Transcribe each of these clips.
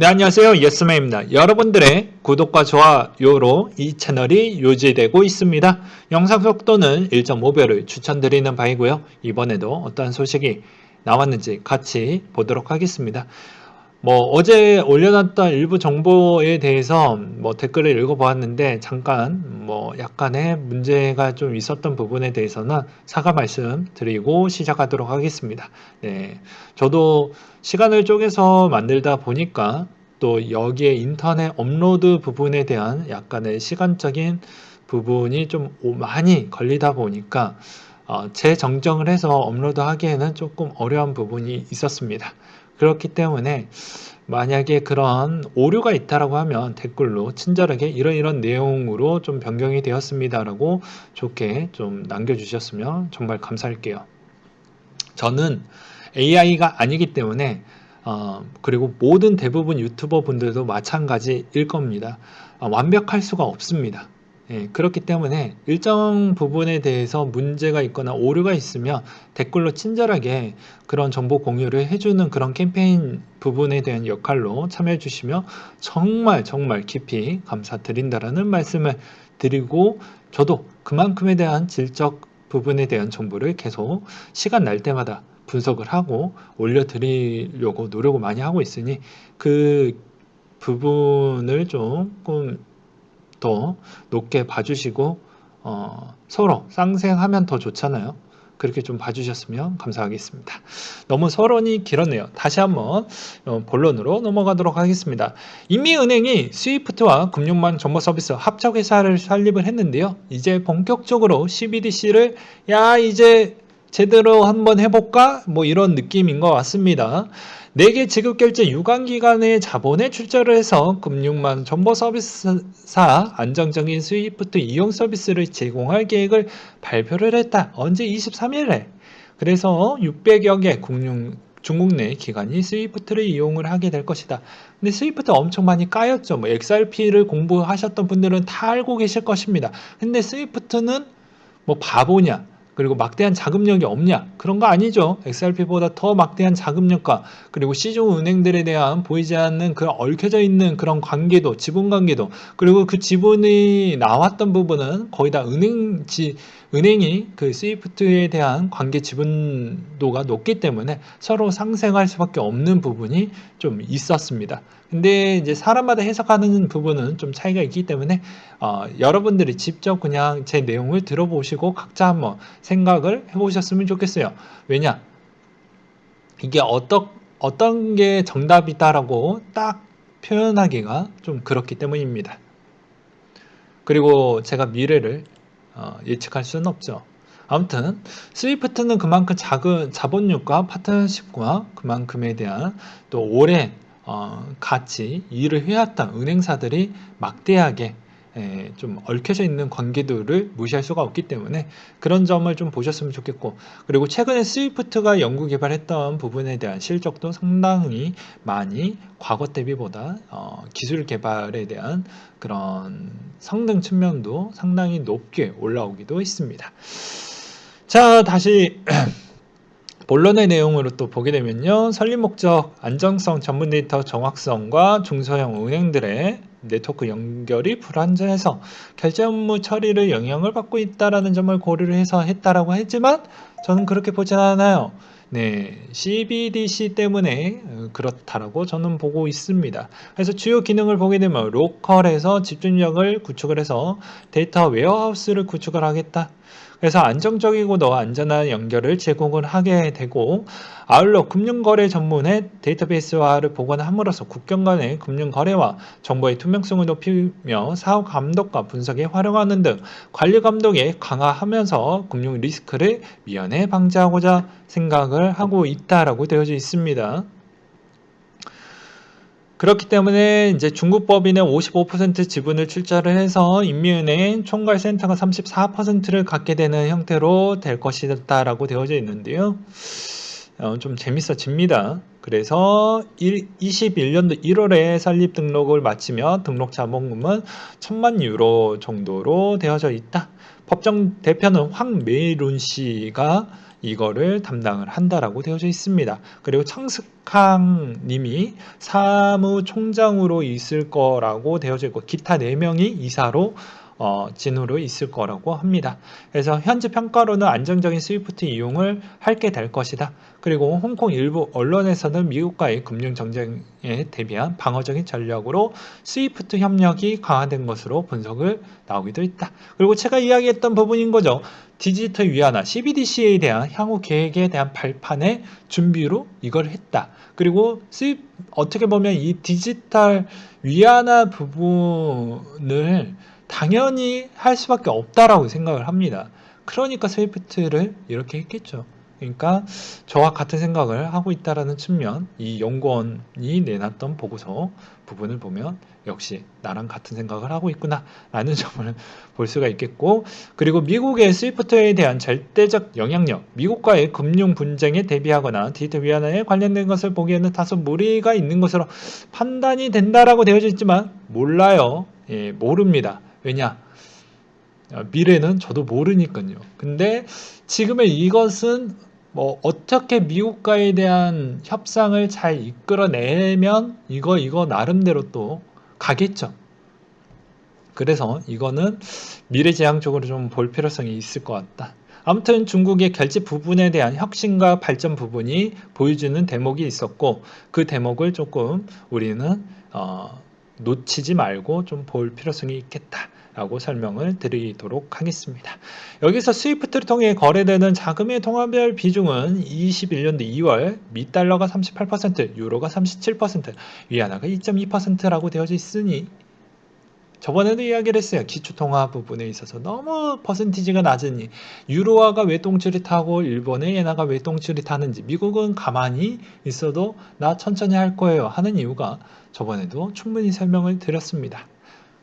네, 안녕하세요. 예스맨입니다. 여러분들의 구독과 좋아요로 이 채널이 유지되고 있습니다. 영상 속도는 1.5배를 추천드리는 바이고요. 이번에도 어떠한 소식이 나왔는지 같이 보도록 하겠습니다. 뭐 어제 올려놨던 일부 정보에 대해서 뭐 댓글을 읽어보았는데 잠깐 뭐 약간의 문제가 좀 있었던 부분에 대해서는 사과 말씀 드리고 시작하도록 하겠습니다. 네, 저도 시간을 쪼개서 만들다 보니까 또 여기에 인터넷 업로드 부분에 대한 약간의 시간적인 부분이 좀 오- 많이 걸리다 보니까 어, 재정정을 해서 업로드 하기에는 조금 어려운 부분이 있었습니다. 그렇기 때문에 만약에 그런 오류가 있다라고 하면 댓글로 친절하게 이런 이런 내용으로 좀 변경이 되었습니다라고 좋게 좀 남겨주셨으면 정말 감사할게요. 저는 AI가 아니기 때문에 어, 그리고 모든 대부분 유튜버 분들도 마찬가지일 겁니다. 어, 완벽할 수가 없습니다. 예, 그렇기 때문에 일정 부분에 대해서 문제가 있거나 오류가 있으면 댓글로 친절하게 그런 정보 공유를 해주는 그런 캠페인 부분에 대한 역할로 참여해 주시면 정말 정말 깊이 감사드린다라는 말씀을 드리고 저도 그만큼에 대한 질적 부분에 대한 정보를 계속 시간 날 때마다 분석을 하고 올려드리려고 노력을 많이 하고 있으니 그 부분을 조금 더 높게 봐주시고 어, 서로 쌍생하면 더 좋잖아요. 그렇게 좀 봐주셨으면 감사하겠습니다. 너무 서론이 길었네요. 다시 한번 어, 본론으로 넘어가도록 하겠습니다. 인미은행이 스위프트와 금융망 정보 서비스 합작 회사를 설립을 했는데요. 이제 본격적으로 CBDC를 야 이제 제대로 한번 해볼까? 뭐 이런 느낌인 것 같습니다. 4개 지급결제 유관기관의 자본에 출자를 해서 금융망 정보 서비스사 안정적인 스위프트 이용 서비스를 제공할 계획을 발표를 했다. 언제 23일에. 그래서 600여 개 금융 중국 내 기관이 스위프트를 이용을 하게 될 것이다. 근데 스위프트 엄청 많이 까였죠. 뭐 XRP를 공부하셨던 분들은 다 알고 계실 것입니다. 근데 스위프트는 뭐 바보냐? 그리고 막대한 자금력이 없냐? 그런 거 아니죠. XRP보다 더 막대한 자금력과 그리고 시중 은행들에 대한 보이지 않는 그런 얽혀져 있는 그런 관계도, 지분 관계도, 그리고 그 지분이 나왔던 부분은 거의 다 은행 지, 은행이 그 스위프트에 대한 관계 지분도가 높기 때문에 서로 상생할 수밖에 없는 부분이 좀 있었습니다. 근데 이제 사람마다 해석하는 부분은 좀 차이가 있기 때문에 어, 여러분들이 직접 그냥 제 내용을 들어보시고 각자 한번 생각을 해보셨으면 좋겠어요. 왜냐? 이게 어떤 어떤 게 정답이다라고 딱 표현하기가 좀 그렇기 때문입니다. 그리고 제가 미래를 어, 예측할 수는 없죠. 아무튼 스위프트는 그만큼 작은 자본력과 파트너십과 그만큼에 대한 또 오랜 어, 같이 일을 해왔던 은행사들이 막대하게 에, 좀 얽혀져 있는 관계들을 무시할 수가 없기 때문에 그런 점을 좀 보셨으면 좋겠고 그리고 최근에 스위프트가 연구 개발했던 부분에 대한 실적도 상당히 많이 과거 대비보다 어, 기술 개발에 대한 그런 성능 측면도 상당히 높게 올라오기도 했습니다. 자, 다시 본론의 내용으로 또 보게 되면요. 설립 목적, 안정성, 전문 데이터 정확성과 중소형 은행들의 네트워크 연결이 불안정해서 결제 업무 처리를 영향을 받고 있다라는 점을 고려를 해서 했다라고 했지만 저는 그렇게 보진 않아요. 네, CBDC 때문에 어, 그렇다라고 저는 보고 있습니다. 그래서 주요 기능을 보게 되면 로컬에서 집중력을 구축을 해서 데이터 웨어하우스를 구축을 하겠다. 그래서 안정적이고도 안전한 연결을 제공을 하게 되고 아울러 금융거래 전문의 데이터베이스화를 복원함으로써 국경 간의 금융거래와 정보의 투명성을 높이며 사후 감독과 분석에 활용하는 등 관리 감독에 강화하면서 금융 리스크를 미연에 방지하고자 생각을 하고 있다라고 되어져 있습니다. 그렇기 때문에 이제 중국 법인의 55% 지분을 출자를 해서 인민은행 총괄 센터가 34%를 갖게 되는 형태로 될 것이다라고 되어져 있는데요. 어, 좀 재밌어집니다. 그래서 21년도 1월에 설립 등록을 마치며 등록 자본금은 천만 유로 정도로 되어져 있다. 법정 대표는 황메이룬 씨가 이거를 담당을 한다라고 되어져 있습니다. 그리고 창숙항 님이 사무총장으로 있을 거라고 되어져 있고 기타 4명이 이사로 어, 진으로 있을 거라고 합니다. 그래서 현재 평가로는 안정적인 스위프트 이용을 하게 될 것이다. 그리고 홍콩 일부 언론에서는 미국과의 금융 정쟁에 대비한 방어적인 전략으로 스위프트 협력이 강화된 것으로 분석을 나오기도 있다. 그리고 제가 이야기했던 부분인 거죠. 디지털 위안화 CBDC에 대한 향후 계획에 대한 발판의 준비로 이걸 했다. 그리고 어떻게 보면 이 디지털 위안화 부분을 당연히 할 수밖에 없다라고 생각을 합니다. 그러니까 스위프트를 이렇게 했겠죠. 그러니까 저와 같은 생각을 하고 있다라는 측면, 이 연구원이 내놨던 보고서 부분을 보면 역시 나랑 같은 생각을 하고 있구나라는 점을 볼 수가 있겠고, 그리고 미국의 스위프트에 대한 절대적 영향력, 미국과의 금융 분쟁에 대비하거나 디지털 위안화에 관련된 것을 보기에는 다소 무리가 있는 것으로 판단이 된다라고 되어져 있지만 몰라요. 예, 모릅니다. 왜냐? 어, 미래는 저도 모르니까요. 근데 지금의 이것은 뭐 어떻게 미국과에 대한 협상을 잘 이끌어내면 이거 이거 나름대로 또 가겠죠. 그래서 이거는 미래지향적으로 좀 볼 필요성이 있을 것 같다. 아무튼 중국의 결제 부분에 대한 혁신과 발전 부분이 보여주는 대목이 있었고 그 대목을 조금 우리는 어, 놓치지 말고 좀 볼 필요성이 있겠다 라고 설명을 드리도록 하겠습니다. 여기서 스위프트를 통해 거래되는 자금의 통화별 비중은 21년도 2월 미 달러가 38%, 유로가 37%, 위안화가 2.2%라고 되어져 있으니 저번에도 이야기를 했어요. 기초통화 부분에 있어서 너무 퍼센티지가 낮으니 유로화가 왜 똥줄이 타고 일본의 왜 똥줄이 타는지 미국은 가만히 있어도 나 천천히 할 거예요 하는 이유가 저번에도 충분히 설명을 드렸습니다.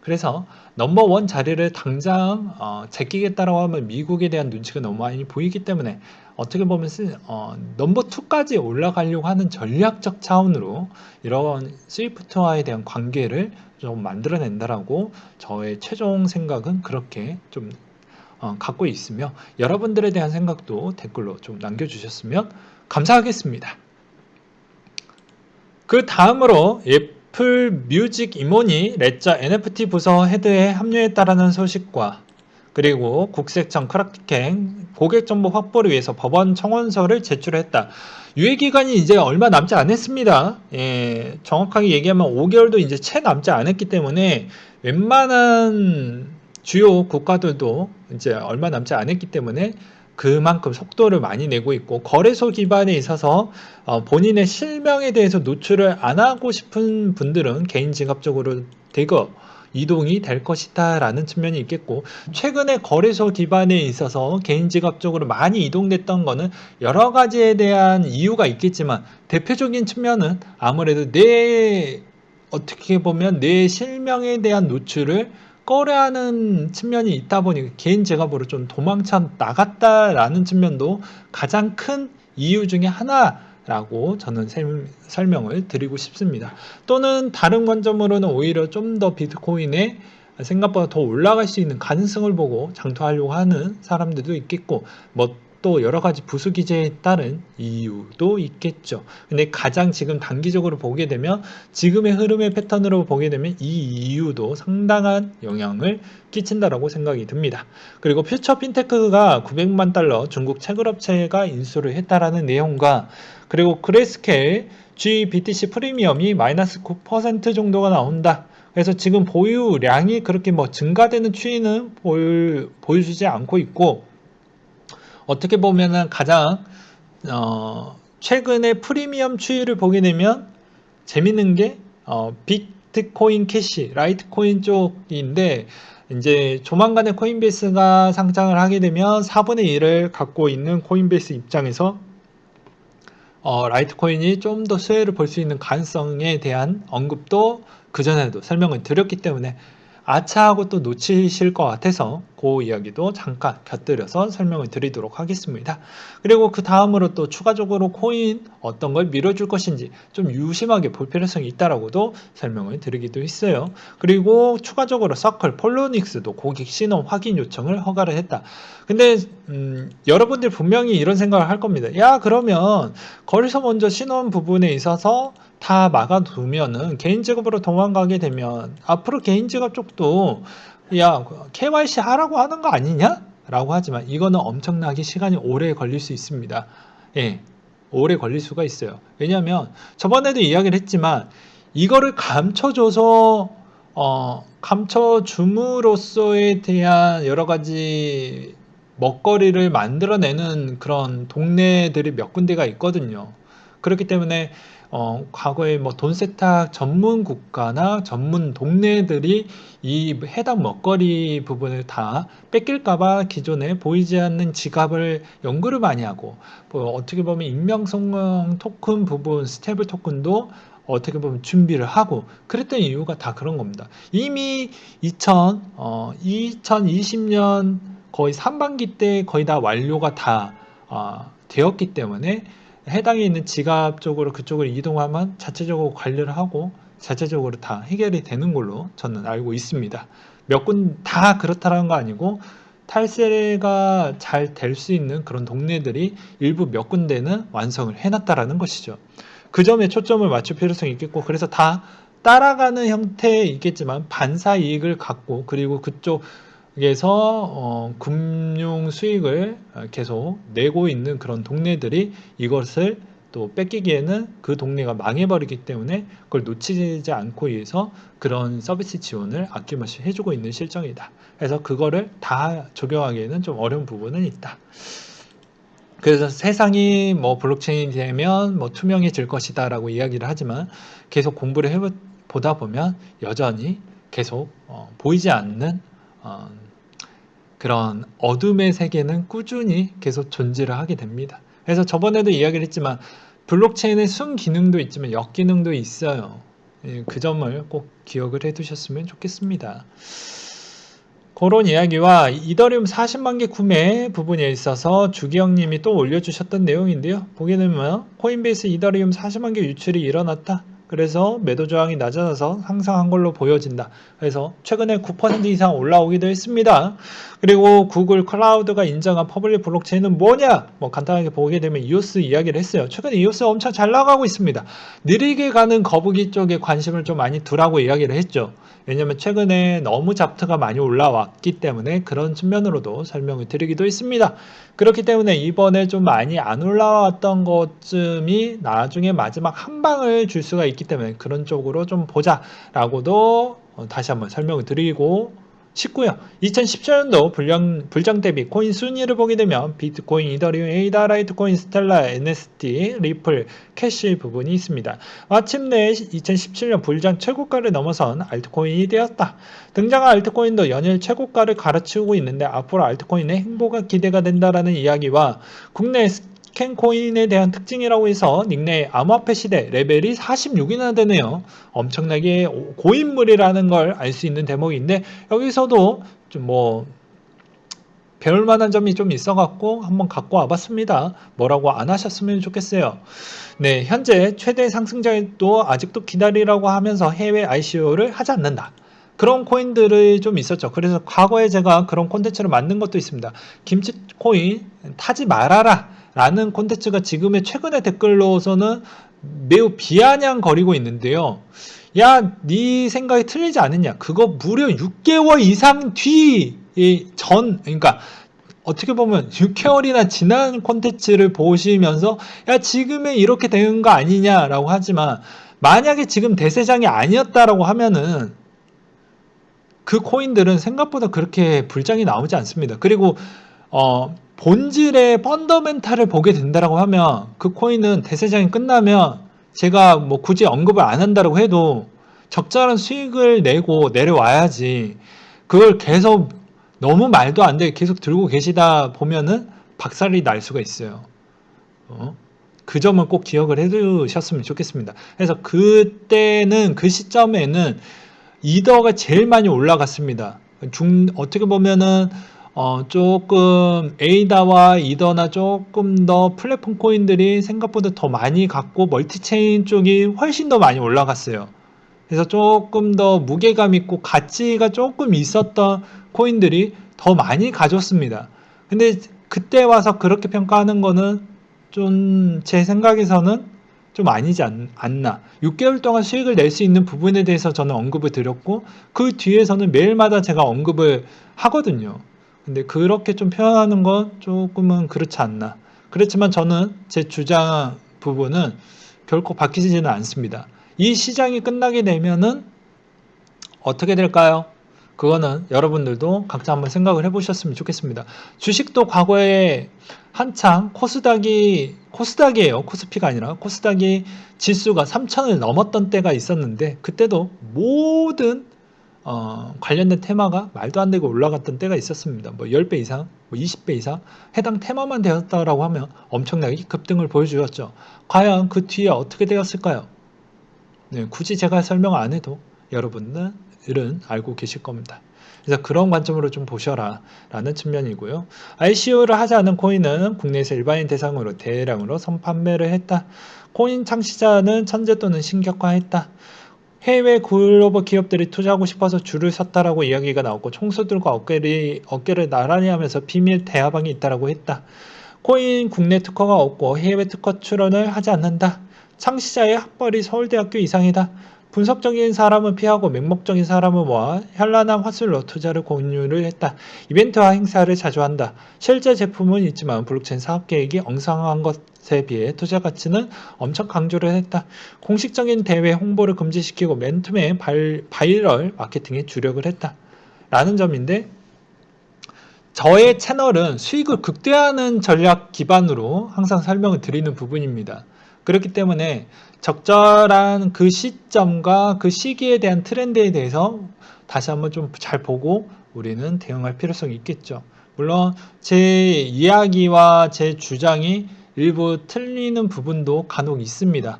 그래서 넘버원 자리를 당장 어, 제끼겠다라고 하면 미국에 대한 눈치가 너무 많이 보이기 때문에 어떻게 보면 쓰, 어, 넘버 2까지 올라가려고 하는 전략적 차원으로 이런 스위프트와에 대한 관계를 좀 만들어낸다라고 저의 최종 생각은 그렇게 좀 어, 갖고 있으며 여러분들에 대한 생각도 댓글로 좀 남겨주셨으면 감사하겠습니다. 그 다음으로 애플 뮤직 임원이 레저 NFT 부서 헤드에 합류했다라는 소식과 그리고 국세청 크라켄 고객 정보 확보를 위해서 법원 청원서를 제출했다. 유예 기간이 이제 얼마 남지 않았습니다. 예, 정확하게 얘기하면 5개월도 이제 채 남지 않았기 때문에 웬만한 주요 국가들도 이제 얼마 남지 않았기 때문에 그만큼 속도를 많이 내고 있고 거래소 기반에 있어서 어, 본인의 실명에 대해서 노출을 안 하고 싶은 분들은 개인 지갑적으로 대거 이동이 될 것이다 라는 측면이 있겠고 최근에 거래소 기반에 있어서 개인 지갑적으로 많이 이동됐던 거는 여러 가지에 대한 이유가 있겠지만 대표적인 측면은 아무래도 내 어떻게 보면 내 실명에 대한 노출을 꺼려하는 측면이 있다 보니 개인 지갑으로 좀 도망쳐 나갔다라는 측면도 가장 큰 이유 중에 하나 라고 저는 설명을 드리고 싶습니다. 또는 다른 관점으로는 오히려 좀 더 비트코인에 생각보다 더 올라갈 수 있는 가능성을 보고 장투하려고 하는 사람들도 있겠고, 뭐 또 여러 가지 부수 기제에 따른 이유도 있겠죠. 근데 가장 지금 단기적으로 보게 되면 지금의 흐름의 패턴으로 보게 되면 이 이유도 상당한 영향을 끼친다라고 생각이 듭니다. 그리고 퓨처 핀테크가 900만 달러 중국 채굴업체가 인수를 했다라는 내용과 그리고 그레스케일 GBTC 프리미엄이 마이너스 9% 정도가 나온다. 그래서 지금 보유량이 그렇게 뭐 증가되는 추이는 보여, 보여주지 않고 있고 어떻게 보면은 가장 어, 최근에 프리미엄 추이를 보게 되면 재밌는 게 어, 비트코인 캐시, 라이트코인 쪽인데 이제 조만간에 코인베이스가 상장을 하게 되면 4분의 1을 갖고 있는 코인베이스 입장에서 어, 라이트코인이 좀 더 수혜를 볼 수 있는 가능성에 대한 언급도 그전에도 설명을 드렸기 때문에 아차하고 또 놓치실 것 같아서 그 그 이야기도 잠깐 곁들여서 설명을 드리도록 하겠습니다. 그리고 그 다음으로 또 추가적으로 코인 어떤 걸 밀어줄 것인지 좀 유심하게 볼 필요성이 있다라고도 설명을 드리기도 했어요. 그리고 추가적으로 서클 폴로닉스도 고객 신원 확인 요청을 허가를 했다. 근데 음, 여러분들 분명히 이런 생각을 할 겁니다. 야 그러면 거기서 먼저 신원 부분에 있어서 다 막아두면은 개인 직업으로 도망가게 되면 앞으로 개인 직업 쪽도 야 KYC 하라고 하는 거 아니냐? 라고 하지만 이거는 엄청나게 시간이 오래 걸릴 수 있습니다. 예, 오래 걸릴 수가 있어요. 왜냐하면 저번에도 이야기를 했지만 이거를 감춰줘서 어, 감춰줌으로써에 대한 여러 가지 먹거리를 만들어내는 그런 동네들이 몇 군데가 있거든요. 그렇기 때문에 어, 과거에 뭐 돈 세탁 전문 국가나 전문 동네들이 이 해당 먹거리 부분을 다 뺏길까봐 기존에 보이지 않는 지갑을 연구를 많이 하고 뭐 어떻게 보면 익명성공 토큰 부분 스테이블 토큰도 어떻게 보면 준비를 하고 그랬던 이유가 다 그런 겁니다. 이미 2000, 어, 2020년 거의 상반기 때 거의 다 완료가 다 어, 되었기 때문에 해당에 있는 지갑 쪽으로 그쪽으로 이동하면 자체적으로 관리를 하고 자체적으로 다 해결이 되는 걸로 저는 알고 있습니다. 몇 군 다 그렇다는 거 아니고 탈세가 잘 될 수 있는 그런 동네들이 일부 몇 군데는 완성을 해놨다라는 것이죠. 그 점에 초점을 맞출 필요성이 있겠고 그래서 다 따라가는 형태에 있겠지만 반사 이익을 갖고 그리고 그쪽 에서 어, 금융 수익을 계속 내고 있는 그런 동네들이 이것을 또 뺏기기에는 그 동네가 망해버리기 때문에 그걸 놓치지 않고 위해서 그런 서비스 지원을 아낌없이 해주고 있는 실정이다. 그래서 그거를 다 적용하기에는 좀 어려운 부분은 있다. 그래서 세상이 뭐 블록체인이 되면 뭐 투명해질 것이다 라고 이야기를 하지만 계속 공부를 해 보다 보면 여전히 계속 어, 보이지 않는 어, 그런 어둠의 세계는 꾸준히 계속 존재를 하게 됩니다. 그래서 저번에도 이야기를 했지만 블록체인의 순 기능도 있지만 역 기능도 있어요. 예, 그 점을 꼭 기억을 해 두셨으면 좋겠습니다. 그런 이야기와 이더리움 40만 개 구매 부분에 있어서 주기영님이 또 올려주셨던 내용인데요. 보게 되면 코인베이스 이더리움 40만 개 유출이 일어났다. 그래서 매도 저항이 낮아져서 상승한 걸로 보여진다. 그래서 최근에 9% 이상 올라오기도 했습니다. 그리고 구글 클라우드가 인정한 퍼블릭 블록체인은 뭐냐? 뭐 간단하게 보게 되면 이오스 이야기를 했어요. 최근에 이오스 엄청 잘 나가고 있습니다. 느리게 가는 거북이 쪽에 관심을 좀 많이 두라고 이야기를 했죠. 왜냐면 최근에 너무 잡트가 많이 올라왔기 때문에 그런 측면으로도 설명을 드리기도 했습니다. 그렇기 때문에 이번에 좀 많이 안 올라왔던 것쯤이 나중에 마지막 한 방을 줄 수가 있기 때문에 그런 쪽으로 좀 보자라고도 어, 다시 한번 설명을 드리고 싶고요. 2017년도 불량, 불장 대비 코인 순위를 보게 되면 비트코인, 이더리움, 에이다, 라이트코인, 스텔라, NST, 리플, 캐시 부분이 있습니다. 마침내 2017년 불장 최고가를 넘어선 알트코인이 되었다. 등장한 알트코인도 연일 최고가를 갈아치우고 있는데 앞으로 알트코인의 행보가 기대가 된다라는 이야기와 국내 스캔코인에 대한 특징이라고 해서 닉네임 암호화폐 시대 레벨이 46이나 되네요. 엄청나게 고인물이라는 걸 알 수 있는 대목인데 여기서도 좀뭐 배울 만한 점이 좀 있어갖고 한번 갖고 와봤습니다. 뭐라고 안 하셨으면 좋겠어요. 네, 현재 최대 상승자도 아직도 기다리라고 하면서 해외 ICO를 하지 않는다. 그런 코인들이 좀 있었죠. 그래서 과거에 제가 그런 콘텐츠를 만든 것도 있습니다. 김치 코인 타지 말아라. 라는 콘텐츠가 지금의 최근의 댓글로서는 매우 비아냥거리고 있는데요. 야, 네 생각이 틀리지 않느냐? 그거 무려 6개월 이상 뒤 전, 그러니까 어떻게 보면 6개월이나 지난 콘텐츠를 보시면서 야, 지금에 이렇게 되는 거 아니냐라고 하지만 만약에 지금 대세장이 아니었다라고 하면은 그 코인들은 생각보다 그렇게 불장이 나오지 않습니다. 그리고 어, 본질의 펀더멘탈을 보게 된다라고 하면 그 코인은 대세장이 끝나면 제가 뭐 굳이 언급을 안 한다고 해도 적절한 수익을 내고 내려와야지 그걸 계속 너무 말도 안 되게 계속 들고 계시다 보면은 박살이 날 수가 있어요. 어? 그 점은 꼭 기억을 해 두셨으면 좋겠습니다. 그래서 그때는 그 시점에는 이더가 제일 많이 올라갔습니다. 중, 어떻게 보면은 어, 조금 에이다와 이더나 조금 더 플랫폼 코인들이 생각보다 더 많이 갔고 멀티체인 쪽이 훨씬 더 많이 올라갔어요. 그래서 조금 더 무게감 있고 가치가 조금 있었던 코인들이 더 많이 가졌습니다. 근데 그때 와서 그렇게 평가하는 거는 좀 제 생각에서는 좀 아니지 않, 나 6개월 동안 수익을 낼 수 있는 부분에 대해서 저는 언급을 드렸고 그 뒤에서는 매일마다 제가 언급을 하거든요. 근데 그렇게 좀 표현하는 건 조금은 그렇지 않나. 그렇지만 저는 제 주장 부분은 결코 바뀌지는 않습니다. 이 시장이 끝나게 되면은 어떻게 될까요? 그거는 여러분들도 각자 한번 생각을 해보셨으면 좋겠습니다. 주식도 과거에 한창 코스닥이 코스닥이에요. 코스피가 아니라 코스닥이 지수가 3천을 넘었던 때가 있었는데 그때도 모든 어, 관련된 테마가 말도 안 되고 올라갔던 때가 있었습니다. 뭐 10배 이상, 뭐 20배 이상 해당 테마만 되었다라고 하면 엄청나게 급등을 보여주었죠. 과연 그 뒤에 어떻게 되었을까요? 네, 굳이 제가 설명 안 해도 여러분들은 알고 계실 겁니다. 그래서 그런 관점으로 좀 보셔라 라는 측면이고요. ICO를 하지 않은 코인은 국내에서 일반인 대상으로 대량으로 선판매를 했다. 코인 창시자는 천재 또는 신격화했다. 해외 글로벌 기업들이 투자하고 싶어서 줄을 섰다라고 이야기가 나왔고 총수들과 어깨를, 어깨를 나란히 하면서 비밀 대화방이 있다라고 했다. 코인 국내 특허가 없고 해외 특허 출원을 하지 않는다. 창시자의 학벌이 서울대학교 이상이다. 분석적인 사람은 피하고 맹목적인 사람은 모아 현란한 화술로 투자를 공유를 했다. 이벤트와 행사를 자주 한다. 실제 제품은 있지만 블록체인 사업 계획이 엉성한 것 에 비해 투자 가치는 엄청 강조를 했다. 공식적인 대회 홍보를 금지시키고 맨투맨 바이럴 마케팅에 주력을 했다. 라는 점인데 저의 채널은 수익을 극대화하는 전략 기반으로 항상 설명을 드리는 부분입니다. 그렇기 때문에 적절한 그 시점과 그 시기에 대한 트렌드에 대해서 다시 한번 좀 잘 보고 우리는 대응할 필요성이 있겠죠. 물론 제 이야기와 제 주장이 일부 틀리는 부분도 간혹 있습니다.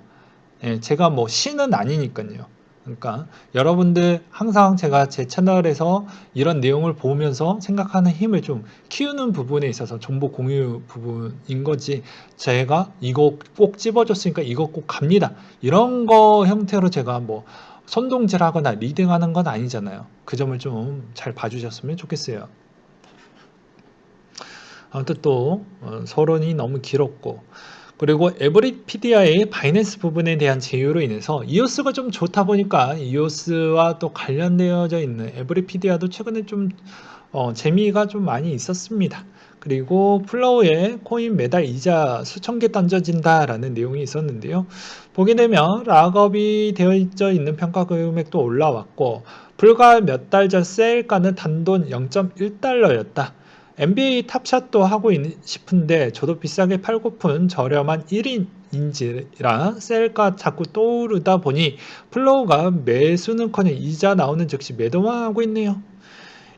예, 제가 뭐 신은 아니니까요. 그러니까 여러분들 항상 제가 제 채널에서 이런 내용을 보면서 생각하는 힘을 좀 키우는 부분에 있어서 정보 공유 부분인 거지 제가 이거 꼭 집어줬으니까 이거 꼭 갑니다 이런 거 형태로 제가 뭐 선동질 하거나 리딩하는 건 아니잖아요 그 점을 좀 잘 봐주셨으면 좋겠어요 아무튼 또 어, 서론이 너무 길었고 그리고 에브리피디아의 바이낸스 부분에 대한 제휴로 인해서 이오스가 좀 좋다 보니까 이오스와 또 관련되어져 있는 에브리피디아도 최근에 좀 어, 재미가 좀 많이 있었습니다. 그리고 플로우에 코인 매달 이자 수천 개 던져진다라는 내용이 있었는데요. 보게 되면 락업이 되어 있는 평가 금액도 올라왔고 불과 몇 달전 세일가는 단돈 0.1달러였다. NBA 탑샷도 하고 싶은데 저도 비싸게 팔고픈 저렴한 1인 인지라 셀가 자꾸 떠오르다 보니 플로우가 매수는커녕 이자 나오는 즉시 매도만 하고 있네요.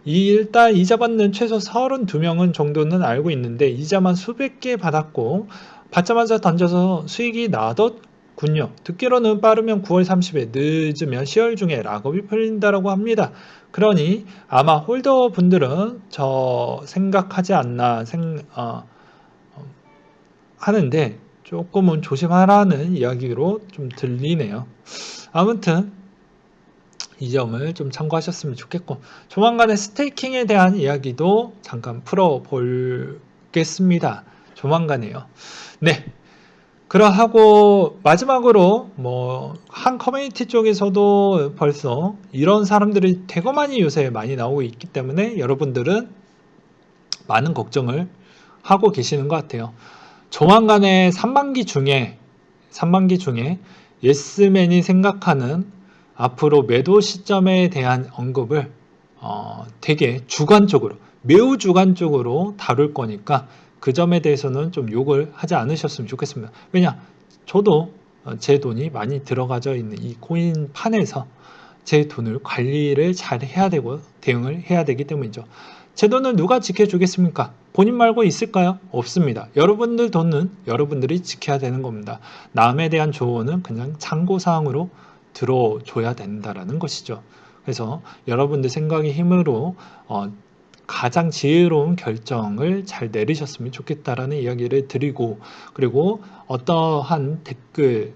일단 이자 받는 최소 32명은 정도는 알고 있는데 이자만 수백 개 받았고 받자마자 던져서 수익이 나뒀군요. 듣기로는 빠르면 9월 30일, 늦으면 10월 중에 락업이 풀린다고 합니다. 그러니 아마 홀더 분들은 저 생각하지 않나 생, 어, 어, 하는데 조금은 조심하라는 이야기로 좀 들리네요. 아무튼 이 점을 좀 참고하셨으면 좋겠고 조만간에 스테이킹에 대한 이야기도 잠깐 풀어 볼겠습니다. 조만간에요. 네. 그러하고 마지막으로 뭐 한 커뮤니티 쪽에서도 벌써 이런 사람들이 대거 많이 요새 많이 나오고 있기 때문에 여러분들은 많은 걱정을 하고 계시는 것 같아요. 조만간에 3반기 중에 3반기 중에 예스맨이 생각하는 앞으로 매도 시점에 대한 언급을 어, 되게 주관적으로 매우 주관적으로 다룰 거니까 그 점에 대해서는 좀 욕을 하지 않으셨으면 좋겠습니다. 왜냐? 저도 어, 제 돈이 많이 들어가져 있는 이 코인 판에서 제 돈을 관리를 잘 해야 되고 대응을 해야 되기 때문이죠. 제 돈을 누가 지켜주겠습니까? 본인 말고 있을까요? 없습니다. 여러분들 돈은 여러분들이 지켜야 되는 겁니다. 남에 대한 조언은 그냥 참고사항으로 들어줘야 된다라는 것이죠. 그래서 여러분들 생각의 힘으로 어, 가장 지혜로운 결정을 잘 내리셨으면 좋겠다라는 이야기를 드리고 그리고 어떠한 댓글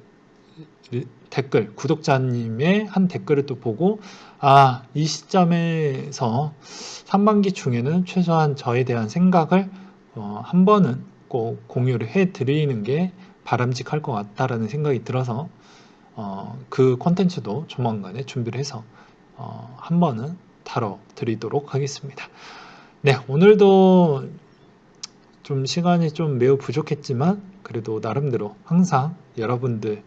댓글 구독자님의 한 댓글을 또 보고 아 이 시점에서 상반기 중에는 최소한 저에 대한 생각을 어, 한 번은 꼭 공유를 해 드리는 게 바람직할 것 같다라는 생각이 들어서 어, 그 콘텐츠도 조만간에 준비를 해서 어, 한 번은 다뤄 드리도록 하겠습니다. 네, 오늘도 좀 시간이 좀 매우 부족했지만 그래도 나름대로 항상 여러분들이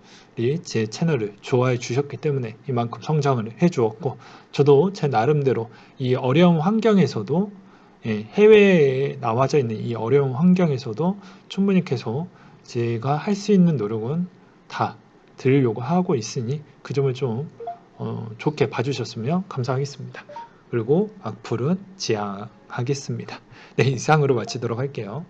제 채널을 좋아해 주셨기 때문에 이만큼 성장을 해 주었고 저도 제 나름대로 이 어려운 환경에서도 예, 해외에 나와져 있는 이 어려운 환경에서도 충분히 계속 제가 할 수 있는 노력은 다 드리려고 하고 있으니 그 점을 좀 어, 좋게 봐주셨으면 감사하겠습니다. 그리고 악플은 지양하겠습니다. 네, 이상으로 마치도록 할게요.